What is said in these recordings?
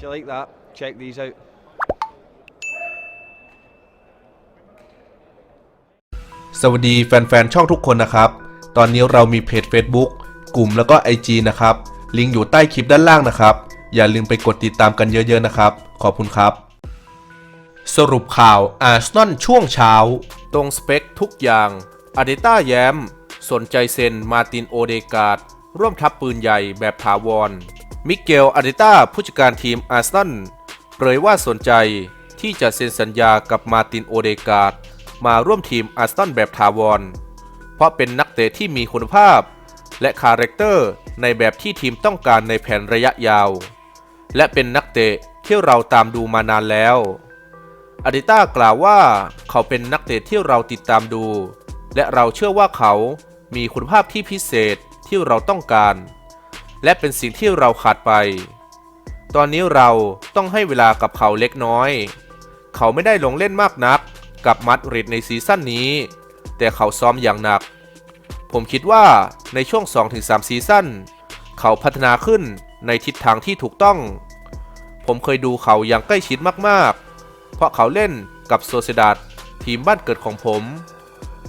If you like that, check these out. สวัสดีแฟนๆ ช่องทุกคนนะครับ ตอนนี้เรามีเพจ Facebook กลุ่มแล้วก็ IG นะครับ ลิงก์อยู่ใต้คลิปด้านล่างนะครับ อย่าลืมไปกดติดตามกันเยอะๆนะครับ ขอบคุณครับ สรุปข่าวอาร์เซนอลช่วงเช้า ตรงสเปคทุกอย่างอาดิต้าแย้ม สนใจเซ็นมาร์ตินโอเดกาดร่วมทัพปืนใหญ่แบบถาวร มิเกล อาดิต้า ผู้จัดการทีมอาร์เซนอลเผยว่าสนใจที่จะเซ็นสัญญากับมาตินโอเดกาดมาร่วมทีมอาร์เซนอลแบบถาวร เพราะเป็นนักเตะที่มีคุณภาพ และคาแรคเตอร์ในแบบที่ทีมต้องการในแผนระยะยาว และเป็นนักเตะที่เราตามดูมานานแล้ว อาดิต้ากล่าวว่าเขาเป็นนักเตะที่เราติดตามดู และเราเชื่อว่าเขามีคุณภาพที่พิเศษที่เราต้องการ และเป็นสิ่งที่เราขาดไป ตอนนี้เราต้องให้เวลากับเขาเล็กน้อย เขาไม่ได้ลงเล่นมากนักกับมัดริดในซีซั่นนี้ แต่เขาซ้อมอย่างหนัก ผมคิดว่าในช่วง 2-3 ซีซั่นเขาพัฒนาขึ้นในทิศทางที่ถูกต้อง ผมเคยดูเขาอย่างใกล้ชิดมากๆ เพราะเขาเล่นกับโซเซดาดทีมบ้านเกิดของผม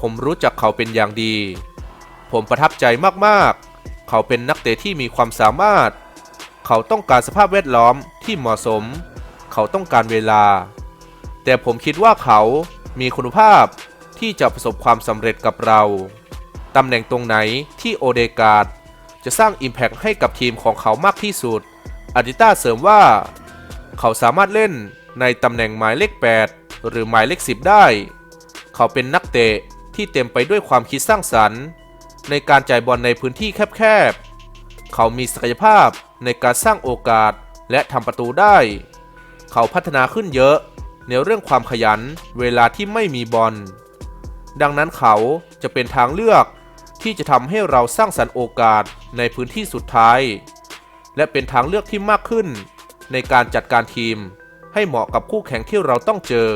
ผมรู้จักเขาเป็นอย่างดี ผมประทับใจมากๆ เขาเป็นนักเตะที่มีความสามารถ เขาต้องการสภาพแวดล้อมที่เหมาะสม เขาต้องการเวลา แต่ผมคิดว่าเขามีคุณภาพที่จะประสบความสำเร็จกับเรา ตำแหน่งตรงไหนที่โอเดกาดจะสร้าง Impact ให้กับทีมของเขามากที่สุดอาดิต้าเสริมว่า เขาสามารถเล่นในตำแหน่งหมายเลข 8 หรือหมายเลข 10 ได้ เขาเป็นนักเตะที่เต็มไปด้วยความคิดสร้างสรรค์ ในการจ่ายบอลในพื้นที่แคบๆ เขามีศักยภาพในการสร้างโอกาสและทำประตูได้ เขาพัฒนาขึ้นเยอะในเรื่องความขยันเวลาที่ไม่มีบอล ดังนั้นเขาจะเป็นทางเลือกที่จะทำให้เราสร้างสรรค์โอกาสในพื้นที่สุดท้าย และเป็นทางเลือกที่มากขึ้น ในการจัดการทีม ให้เหมาะกับคู่แข่งที่เราต้องเจอ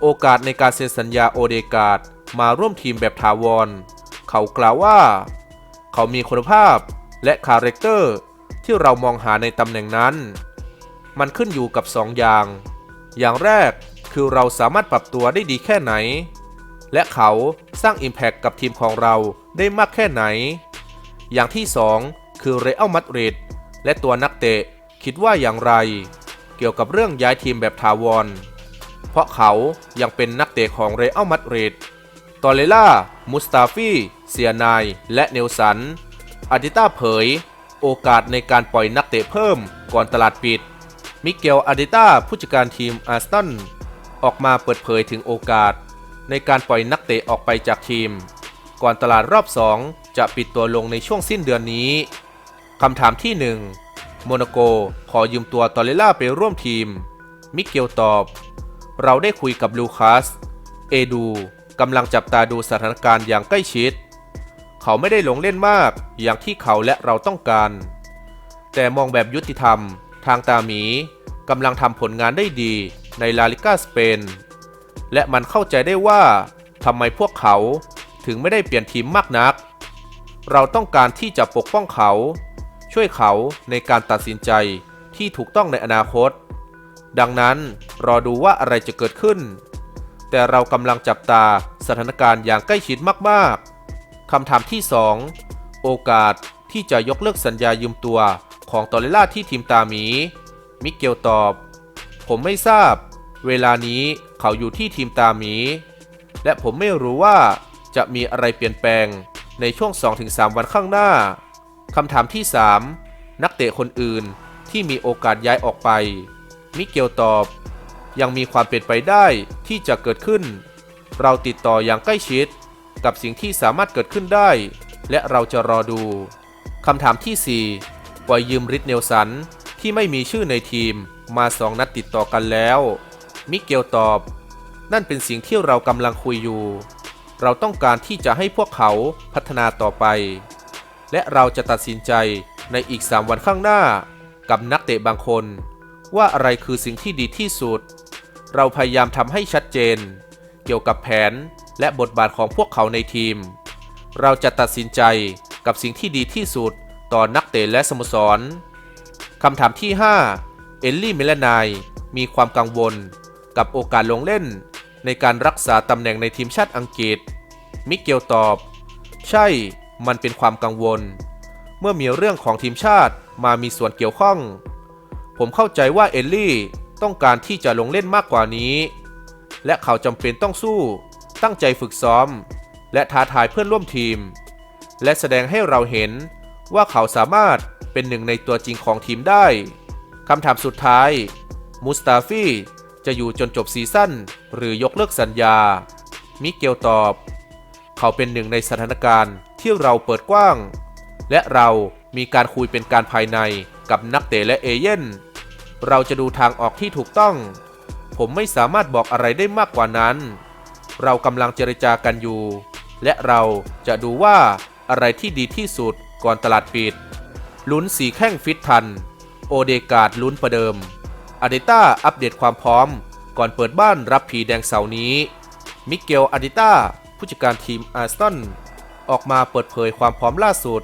โอกาสในการเซ็นสัญญาโอเดกาดมาร่วมทีมแบบถาวร เขากล่าวว่า เขามีคุณภาพและคาแรคเตอร์ที่เรามองหาในตำแหน่งนั้น มันขึ้นอยู่กับ2ออย่าง อย่างแรกคือเราสามารถปรับตัวได้ดีแค่ไหน และเขาสร้าง Impact กับทีมของเราได้มากแค่ไหน อย่างที่ 2 คือเรอัลมาดริดและตัวนักเตะคิดว่าอย่างไร เกี่ยวกับเรื่องย้ายทีมแบบถาวร เพราะเขายังเป็นนักเตะของเรอัลมาดริดตอเลล่า มุสตาฟีเซียนาย และเนลสันอาดิต้าเผย โอกาสในการปล่อยนักเตะเพิ่มก่อนตลาดปิด มิเกลอาดิต้าผู้จัดการทีมอาร์เซนอออกมาเปิดเผยถึงโอกาส ในการปล่อยนักเตะออกไปจากทีม ก่อนตลาดรอบ 2 จะปิดตัวลงในช่วงสิ้นเดือนนี้คำถามที่ 1 โมนาโกขอยืมตัวตอเลล่าไปร่วมทีม มิเกลตอบ เราได้คุยกับลูคัส เอดู กำลังจับตาดูสถานการณ์อย่างใกล้ชิด เขาไม่ได้หลงเล่นมากอย่างที่เขาและเราต้องการ แต่มองแบบยุติธรรม ทางตาหมีกำลังทำผลงานได้ดีในลาลิก้าสเปน และมันเข้าใจได้ว่าทำไมพวกเขาถึงไม่ได้เปลี่ยนทีมมากนัก เราต้องการที่จะปกป้องเขา ช่วยเขาในการตัดสินใจที่ถูกต้องในอนาคต ดังนั้นรอดูว่าอะไรจะเกิดขึ้น แต่เรากำลังจับตาสถานการณ์อย่างใกล้ชิดมากๆคำถามที่ 2 โอกาสที่จะยกเลิกสัญญายืมตัวของตอเรล่าที่ทีมตาหมี มิเกลตอบ ผมไม่ทราบ เวลานี้เขาอยู่ที่ทีมตาหมี และผมไม่รู้ว่าจะมีอะไรเปลี่ยนแปลงในช่วง 2-3 วันข้างหน้าคำถามที่ 3 นักเตะคนอื่นที่มีโอกาสย้ายออกไป มิเกลตอบ ยังมีความเป็นไปได้ที่จะเกิดขึ้น เราติดต่ออย่างใกล้ชิด กับสิ่งที่สามารถเกิดขึ้นได้ และเราจะรอดูคำถามที่ 4 ปล่อยยืมริดเนลสันที่ไม่มีชื่อในทีมมาสองนัดติดต่อกันแล้ว มิเกลตอบ นั่นเป็นสิ่งที่เรากำลังคุยอยู่ เราต้องการที่จะให้พวกเขาพัฒนาต่อไป และเราจะตัดสินใจในอีก 3 วันข้างหน้า กับนักเตะบางคน ว่าอะไรคือสิ่งที่ดีที่สุด เราพยายามทำให้ชัดเจน เกี่ยวกับแผนและบทบาทของพวกเขาในทีม เราจะตัดสินใจกับสิ่งที่ดีที่สุดต่อนักเตะและสโมสรคำถามที่ 5 เอลลี่เมลานายมีความกังวล กับโอกาสลงเล่น ในการรักษาตำแหน่งในทีมชาติอังกฤษ มิเกลตอบ ใช่ มันเป็นความกังวล เมื่อมีเรื่องของทีมชาติมามีส่วนเกี่ยวข้อง ผมเข้าใจว่าเอลลี่ ต้องการที่จะลงเล่นมากกว่านี้ และเขาจำเป็นต้องสู้ ตั้งใจฝึกซ้อม และท้าทายเพื่อนร่วมทีม และแสดงให้เราเห็นว่าเขาสามารถเป็นหนึ่งในตัวจริงของทีมได้คำถามสุดท้าย มุสตาฟีจะอยู่จนจบซีซั่นหรือยกเลิกสัญญา มิเกลตอบ เขาเป็นหนึ่งในสถานการณ์ที่เราเปิดกว้าง และเรามีการคุยเป็นการภายในกับนักเตะและเอเย่น เราจะดูทางออกที่ถูกต้อง ผมไม่สามารถบอกอะไรได้มากกว่านั้น เรากำลังเจรจากันอยู่ และเราจะดูว่าอะไรที่ดีที่สุดก่อนตลาดปิด ลุ้นสีแข้งฟิตทัน โอเดกาดลุ้นประเดิมอาเดต้าอัปเดตความพร้อม ก่อนเปิดบ้านรับผีแดงเสาร์นี้ มิเกลอาเดต้าผู้จัดการทีมอาร์สตันออกมาเปิดเผยความพร้อมล่าสุด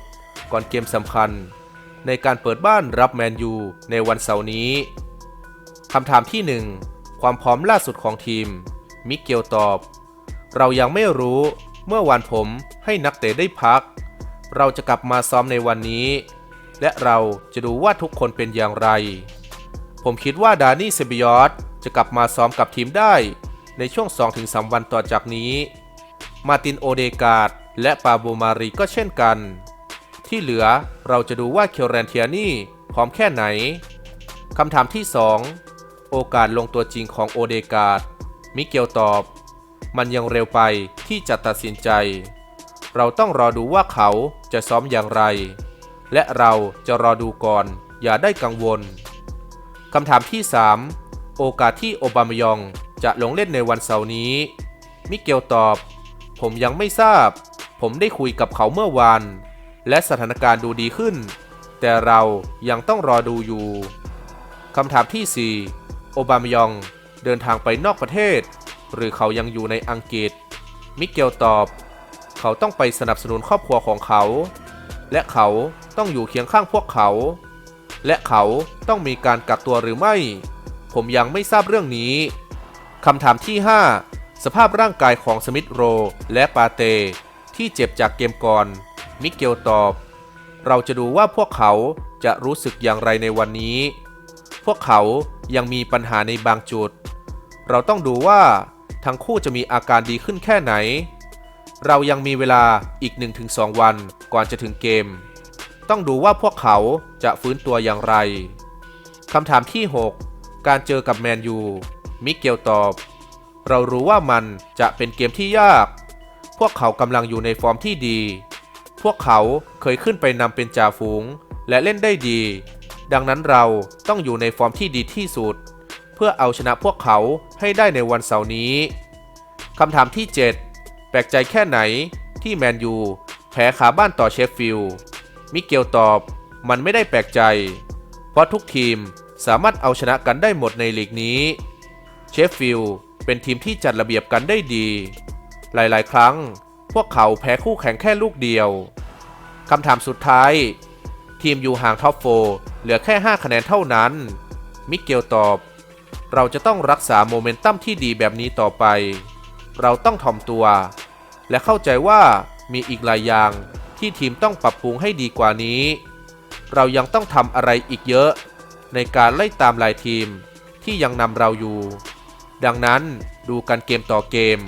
ก่อนเกมสำคัญ ในการเปิดบ้านรับแมนยูในวันเสาร์นี้คำถามที่ 1 ความพร้อมล่าสุดของทีม มิเกลตอบ เรายังไม่รู้เมื่อวานผมให้นักเตะได้พัก เราจะกลับมาซ้อมในวันนี้ และเราจะดูว่าทุกคนเป็นอย่างไร ผมคิดว่าดานี่เซบิยอสจะกลับมาซ้อมกับทีมได้ ในช่วง 2-3 วันต่อจากนี้ มาตินโอเดกาดและปาโบมารีก็เช่นกัน ที่เหลือเราจะดูว่าเคียวแรนเทียนี่พร้อมแค่ไหนคำถามที่ 2 โอกาสลงตัวจริงของโอเดกาดมิเกลตอบ มันยังเร็วไปที่จะตัดสินใจ เราต้องรอดูว่าเขาจะซ้อมอย่างไร และเราจะรอดูก่อนอย่าได้กังวลคำถามที่ 3 โอกาสที่โอบามายองจะลงเล่นในวันเสาร์นี้ มิเกลตอบ ผมยังไม่ทราบ ผมได้คุยกับเขาเมื่อวาน และสถานการณ์ดูดีขึ้น แต่เรายังต้องรอดูอยู่คำถามที่ 4 โอบามายองเดินทางไปนอกประเทศ หรือเขายังอยู่ในอังกฤษ มิเกลตอบ เขาต้องไปสนับสนุนครอบครัวของเขา และเขาต้องอยู่เคียงข้างพวกเขา และเขาต้องมีการกักตัวหรือไม่ ผมยังไม่ทราบเรื่องนี้คำถามที่ 5 สภาพร่างกายของสมิธโรและปาเต ที่เจ็บจากเกมก่อน มิเกลตอบ เราจะดูว่าพวกเขาจะรู้สึกอย่างไรในวันนี้ พวกเขายังมีปัญหาในบางจุด เราต้องดูว่าทั้งคู่จะมีอาการดีขึ้นแค่ไหน เรายังมีเวลาอีก 1-2 วันก่อนจะถึงเกม ต้องดูว่าพวกเขาจะฟื้นตัวอย่างไรคำถามที่ 6 การเจอกับแมนยู มิเกลตอบ เรารู้ว่ามันจะเป็นเกมที่ยาก พวกเขากำลังอยู่ในฟอร์มที่ดี พวกเขาเคยขึ้นไปนำเป็นจ่าฝูง และเล่นได้ดี ดังนั้นเราต้องอยู่ในฟอร์มที่ดีที่สุด เพื่อเอาชนะพวกเขาให้ได้ในวันเสาร์นี้คำถามที่ 7 แปลกใจแค่ไหนที่แมนยูแพ้ขาบ้านต่อเชฟฟิลด์มิเกลตอบ มันไม่ได้แปลกใจ เพราะทุกทีมสามารถเอาชนะกันได้หมดในลีกนี้เชฟฟิลด์เป็นทีมที่จัดระเบียบกันได้ดี หลายๆ ครั้ง พวกเขาแพ้คู่แข่งแค่ลูกเดียว คำถามสุดท้าย ทีมอยู่ห่างท็อปโฟร์เหลือแค่ 5 คะแนนเท่านั้น มิเกลตอบ เราจะต้องรักษาโมเมนตัมที่ดีแบบนี้ต่อไป เราต้องถ่อมตัว และเข้าใจว่ามีอีกหลายอย่างที่ทีมต้องปรับปรุงให้ดีกว่านี้ เรายังต้องทำอะไรอีกเยอะ ในการไล่ตามหลายทีมที่ยังนำเราอยู่ ดังนั้นดูกันเกมต่อเกม